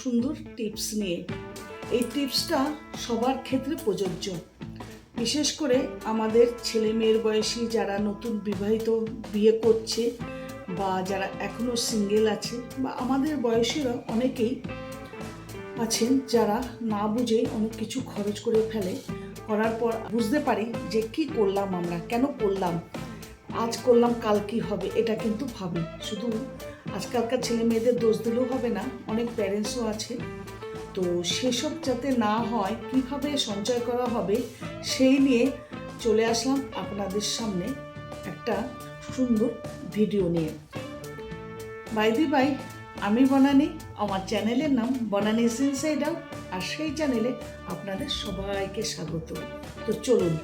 সুন্দর টিপস নিয়ে। এই টিপসটা সবার ক্ষেত্রে প্রযোজ্য। বিশেষ করে আমাদের ছেলে মেয়ের বয়সী যারা নতুন বিবাহিত বিয়ে করছে বা যারা এখনও সিঙ্গেল আছে বা আমাদের বয়সীরা অনেকেই আছেন যারা না বুঝে অনেক কিছু খরচ করে ফেলে, করার পর বুঝতে পারি যে কি করলাম আমরা, কেন করলাম, আজ করলাম, কাল কি হবে, এটা কিন্তু ভাবি। শুধু আজকালকার ছেলে মেয়েদের দোষ দিলেও হবে না, অনেক প্যারেন্টসও আছে। তো সেসব যাতে না হয়, কীভাবে সঞ্চয় করা হবে, সেই নিয়ে চলে আসলাম আপনাদের সামনে একটা সুন্দর ভিডিও নিয়ে। বাইদি বাই আমি বনানি, আমার চ্যানেলের নাম বনানি ইনসাইড আউট আর সেই চ্যানেলে আপনাদের সবাইকে স্বাগত। তো চলুন,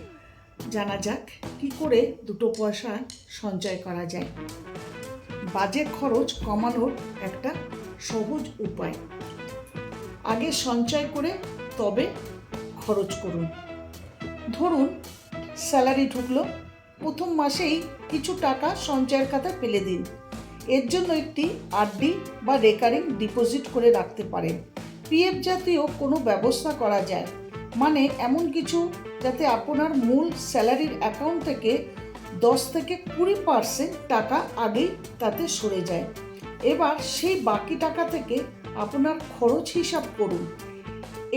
জানা যাক কি করে দুটো পয়সা সঞ্চয় করা যায়। বাজে খরচ কমানোর একটা সহজ উপায়। আগে সঞ্চয় করে তবে খরচ করুন। ধরুন, স্যালারি ঢুকলো, প্রথম মাসেই কিছু টাকা সঞ্চয়ের খাতায় ফেলে দিন। এর জন্য একটি আরডি বা রেকারিং ডিপোজিট করে রাখতে পারেন। পিএফ জাতীয় কোনো ব্যবস্থা করা যায়। মানে এমন কিছু যাতে আপনার মূল স্যালারির অ্যাকাউন্ট থেকে দশ থেকে কুড়ি পার্সেন্ট টাকা আগেই তাতে সরে যায়। এবার সেই বাকি টাকা থেকে আপনার খরচ হিসাব করুন।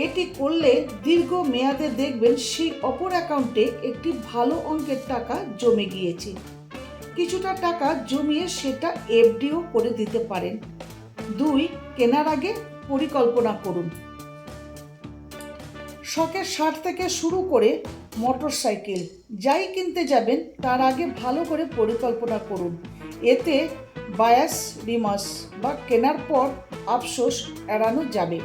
এটি করলে দীর্ঘ মেয়াদে দেখবেন সেই অপর অ্যাকাউন্টে একটি ভালো অঙ্কের টাকা জমে গিয়েছে। কিছুটা টাকা জমিয়ে সেটা এফডিও করে দিতে পারেন। দুই, কেনার আগে পরিকল্পনা করুন। শখের শার্ট থেকে শুরু করে মোটর সাইকেল যাই কিনতে যাবেন, তার আগে ভালো করে পরিকল্পনা করুন। এতে বায়াস রিমাস বা কেনার পর আফসোস এড়ানো যাবে।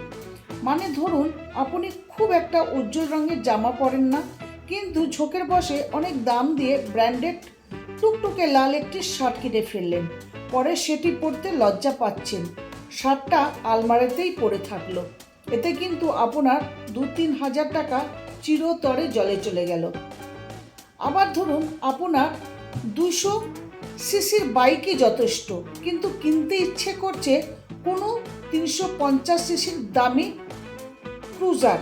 মানে ধরুন, আপনি খুব একটা উজ্জ্বল রঙের জামা পরেন না, কিন্তু ঝোঁকের বসে অনেক দাম দিয়ে ব্র্যান্ডেড টুকটুকে লাল একটি শার্ট কিনে ফেললেন। পরে সেটি পরতে লজ্জা পাচ্ছেন। শার্টটা আলমারিতেই পড়ে থাকল। এতে কিন্তু আপনার দু তিন হাজার টাকা চিরতরে জলে চলে গেল। আবার ধরুন আপনার দুশো সিসির বাইকই যথেষ্ট, কিন্তু কিনতে ইচ্ছে করছে কোনো তিনশো পঞ্চাশ সিসির দামি ক্রুজার।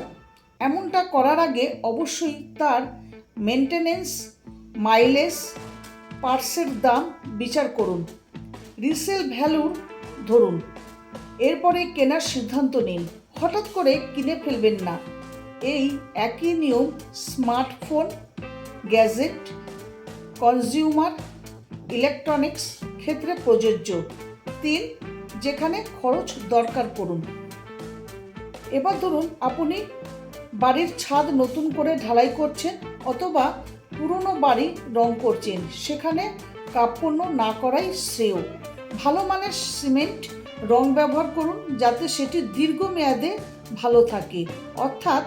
এমনটা করার আগে অবশ্যই তার মেনটেনেন্স মাইলেজ পার্সের দাম বিচার করুন। রিসেল ভ্যালুর ধরুন। এরপরে কেনার সিদ্ধান্ত নিন। হঠাৎ করে কিনে ফেলবেন না। এই একই নিয়ম স্মার্টফোন, গ্যাজেট, কনজিউমার, ইলেকট্রনিক্স ক্ষেত্রে প্রযোজ্য। তিন, যেখানে খরচ দরকার করুন এবার ধরুন আপনি বাড়ির ছাদ নতুন করে ঢালাই করছেন অথবা পুরনো বাড়ি রং করছেন, সেখানে কাপড় না করাই শ্রেয়। ভালো মানের সিমেন্ট রং ব্যবহার করুন যাতে সেটি দীর্ঘমেয়াদে ভালো থাকে। অর্থাৎ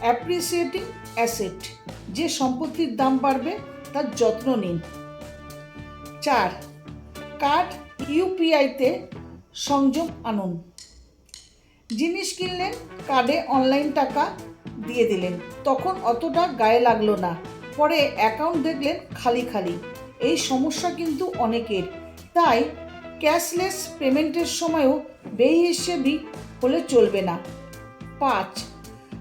অ্যাপ্রিসিয়েটিং অ্যাসেট, যে সম্পত্তির দাম বাড়বে, তার যত্ন নিন। চার, কার্ড ইউপিআইতে সংযোগ আনুন। জিনিস কিনলেন, কার্ডে অনলাইন টাকা দিয়ে দিলেন। তখন অতটা গায়ে লাগল না। পরে অ্যাকাউন্ট দেখলেন খালি খালি। এই সমস্যা কিন্তু অনেকের। তাই ক্যাশলেস পেমেন্টের সময়ও বেহিসেবি হলে চলবে না। পাঁচ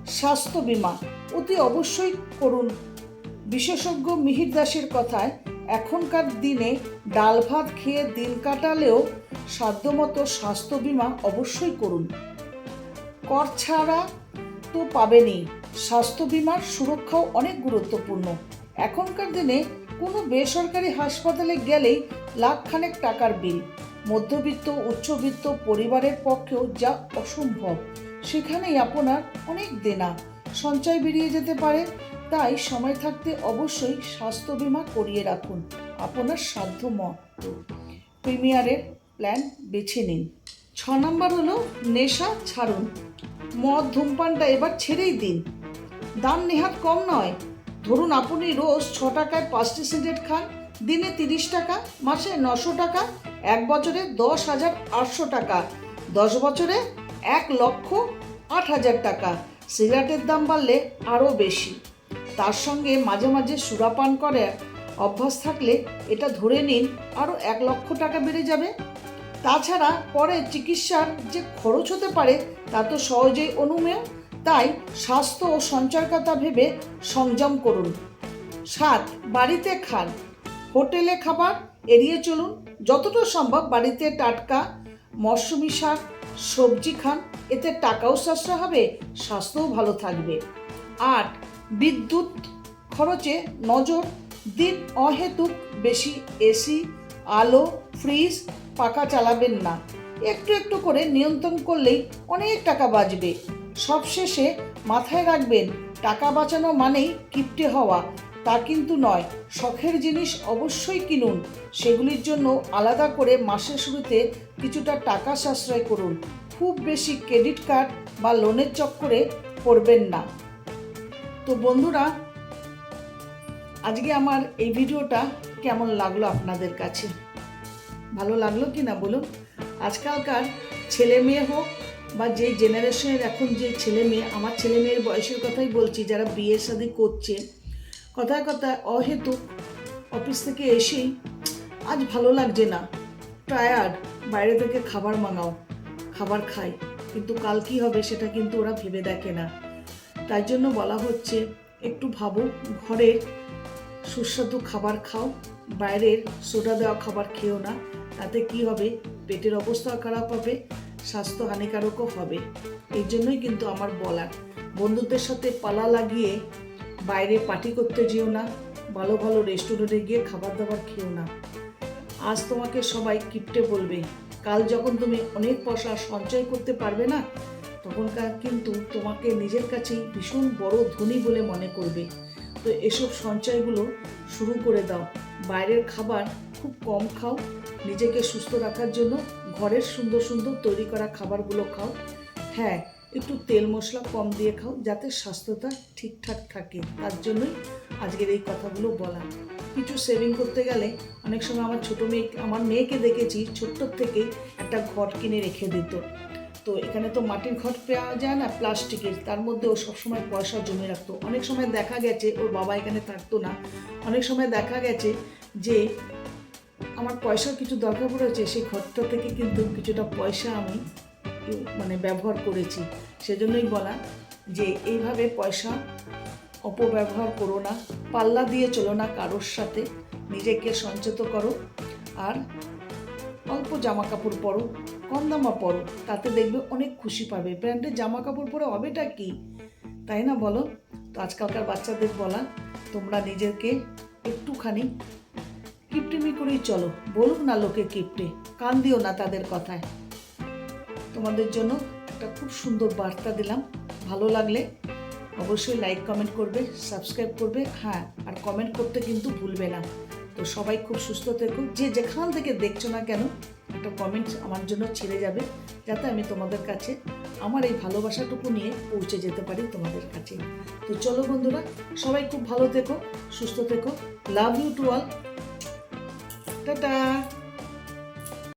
স্বাস্থ্য বিমা। অতি অবশ্যই করুন। বিশেষজ্ঞ মিহির দাসের কথায়, এখনকার দিনে ডাল ভাত খেয়ে দিন কাটালেও সাধ্যমতো স্বাস্থ্য বিমা অবশ্যই করুন। কর ছাড়া তো পাবেনই। স্বাস্থ্য বিমার সুরক্ষাও অনেক গুরুত্বপূর্ণ। এখনকার দিনে কোনো বেসরকারি হাসপাতালে গেলেই লাখখানেক টাকার বিল। মধ্যবিত্ত, উচ্চবিত্ত পরিবারের পক্ষেও যা অসম্ভব। সেখানেই আপনার অনেক দেনা। সঞ্চয় বেরিয়ে যেতে পারে, তাই সময় থাকতে অবশ্যই স্বাস্থ্য বিমা করিয়ে রাখুন। আপনার সাধ্য মতো প্রিমিয়ারের প্ল্যান বেছে নিন। ছ নম্বর হলো নেশা ছাড়ুন। মদ, ধূমপানটা এবার ছেড়েই দিন। দাম নেহাত কম নয়। ধরুন আপনি রোজ ছ টাকায় পাঁচটি সিগারেট খান, দিনে তিরিশ টাকা, মাসে নশো টাকা, এক বছরে দশ হাজার আটশো টাকা, দশ বছরে এক লক্ষ আট হাজার টাকা। সিগারেটের দাম বাড়লে আরও বেশি। তার সঙ্গে মাঝে মাঝে সুরাপান করে অভ্যাস থাকলে এটা ধরে নিন আরও এক লক্ষ টাকা বেড়ে যাবে। তাছাড়া পরে চিকিৎসার যে খরচ হতে পারে তা তো সহজেই অনুমেয়। তাই স্বাস্থ্য ও সঞ্চয়ের কথা ভেবে সংযম করুন। সাত, বাড়িতে খান। হোটেলে খাবার এড়িয়ে চলুন। যতটা সম্ভব বাড়িতে টাটকা মরশুমি শাক সবজি খান, এতে টাকাও সাশ্রয় হবে, স্বাস্থ্যও ভালো থাকবে। আট বিদ্যুৎ খরচে নজর দিন অহেতুক বেশি, এসি, আলো, ফ্রিজ পাখা চালাবেন না। একটু একটু করে নিয়ন্ত্রণ করলেই অনেক টাকা বাঁচবে। সবশেষে মাথায় রাখবেন, টাকা বাঁচানো মানেই কিপটে হওয়া। তা কিন্তু নয়। শখের জিনিস অবশ্যই কিনুন। সেগুলির জন্য আলাদা করে মাসের শুরুতে কিছুটা টাকা সাশ্রয় করুন। খুব বেশি ক্রেডিট কার্ড বা লোনের চক্করে পড়বেন না। তো বন্ধুরা, আজকে আমার এই ভিডিওটা কেমন লাগল আপনাদের কাছে? ভালো লাগল কি না বলুন? আজকালকার ছেলে মেয়ে হোক বা যে জেনারেশনের এখন যে ছেলে মেয়ে, আমার ছেলে মেয়ের বয়সের কথাই বলছি, যারা বিয়ে শাদি করছে কথায় কথায় অহেতুক অফিস থেকে এসেই আজ ভালো লাগছে না। টায়ার্ড, বাইরে থেকে খাবার মাঙাও খাবার খাই, কিন্তু কাল কি হবে সেটা কিন্তু ওরা ভেবে দেখে না। তাই জন্য বলা হচ্ছে, একটু ভাবো ঘরের সুস্বাদু খাবার খাও, বাইরের সোডা দেওয়া খাবার খেও না, তাতে কি হবে? পেটের অবস্থাও খারাপ হবে, স্বাস্থ্য হানিকারকও হবে। এই জন্যই কিন্তু আমার বলার। বন্ধুদের সাথে পালা লাগিয়ে বাইরে পার্টি করতে যেও না, ভালো ভালো রেস্টুরেন্টে গিয়ে খাবার দাবার খেও না। আজ তোমাকে সবাই কিপটে বলবে, কাল যখন তুমি অনেক পয়সা সঞ্চয় করতে পারবে না, তখনকার কিন্তু তোমাকে নিজের কাছেই ভীষণ বড় ধনী বলে মনে করবে। তো এসব সঞ্চয়গুলো শুরু করে দাও। বাইরের খাবার খুব কম খাও, নিজেকে সুস্থ রাখার জন্য ঘরের সুন্দর সুন্দর তৈরি করা খাবারগুলো খাও। হ্যাঁ একটু তেল মশলা কম দিয়ে খাও যাতে স্বাস্থ্যটা ঠিকঠাক থাকে। তার জন্যই আজকের এই কথাগুলো বলা। কিছু সেভিং করতে গেলে অনেক সময় আমার ছোটো মেয়ে, আমার মেয়েকে দেখেছি ছোট্ট থেকে একটা ঘট কিনে রেখে দিত। তো এখানে তো মাটির ঘট পাওয়া যায় না, প্লাস্টিকের। তার মধ্যে ও সবসময় পয়সা জমে রাখতো। অনেক সময় দেখা গেছে, ওর বাবা এখানে থাকতো না। অনেক সময় দেখা গেছে যে আমার পয়সার কিছু দরকার পড়েছে সেই ঘরটা থেকে কিন্তু কিছুটা পয়সা আমি মানে ব্যবহার করেছি, সেজন্যই বলা যে এইভাবে পয়সা অপব্যবহার করো না, পাল্লা দিয়ে চলো না কারোর সাথে, নিজেকে সঞ্চেত করো আর অল্প জামা কাপড় পরো, কম দামা পরো, তাতে দেখবে অনেক খুশি পাবে। ব্র্যান্ডের জামা কাপড় পরে হবেটা কি? তাই না বলো? তো আজকালকার বাচ্চাদের বলা, তোমরা নিজেকে একটুখানি কিপটিমি করেই চলো, বলুক না লোকে কিপটে, কান দিও না তাদের কথায়। তোমাদের জন্য একটা খুব সুন্দর বার্তা দিলাম। ভালো লাগলে অবশ্যই লাইক কমেন্ট করবে সাবস্ক্রাইব করবে হ্যাঁ আর কমেন্ট করতে কিন্তু ভুলবে না। তো সবাই খুব সুস্থ থেকো। যে যেখান থেকে দেখছ না কেন, একটা কমেন্ট আমার জন্য ছেড়ে যাবে, যাতে আমি তোমাদের কাছে আমার এই ভালোবাসাটুকু নিয়ে পৌঁছে যেতে পারি তোমাদের কাছে। তো চলো বন্ধুরা, সবাই খুব ভালো থেকো, সুস্থ থেকো। Love you to all tata